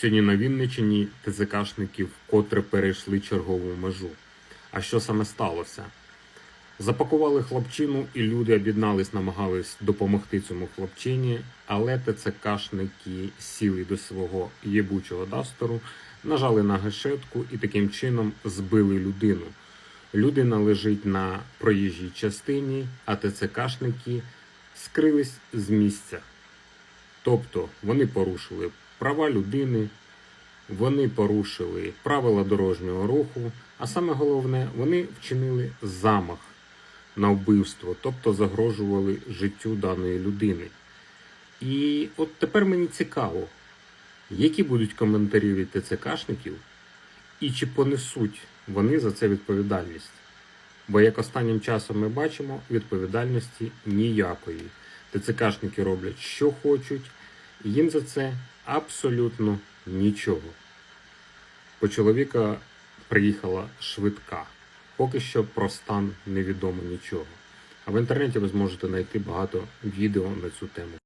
Сьогодні на Вінниччині ТЗКшників котре перейшли чергову межу. А що саме сталося? Запакували хлопчину, і люди об'єднались, намагались допомогти цьому хлопчині, але ТЦКшники сіли до свого єбучого дастеру, нажали на гашетку і таким чином збили людину. Людина лежить на проїжджій частині, а ТЦКшники скрились з місця. Тобто вони порушили права людини, вони порушили правила дорожнього руху, а саме головне, вони вчинили замах на вбивство, тобто загрожували життю даної людини. І от тепер мені цікаво, які будуть коментарі від ТЦКшників, і чи понесуть вони за це відповідальність. Бо як останнім часом ми бачимо, відповідальності ніякої. ТЦКшники роблять, що хочуть, їм за це абсолютно нічого. По чоловіка приїхала швидка. Поки що про стан невідомо нічого. А в інтернеті ви зможете знайти багато відео на цю тему.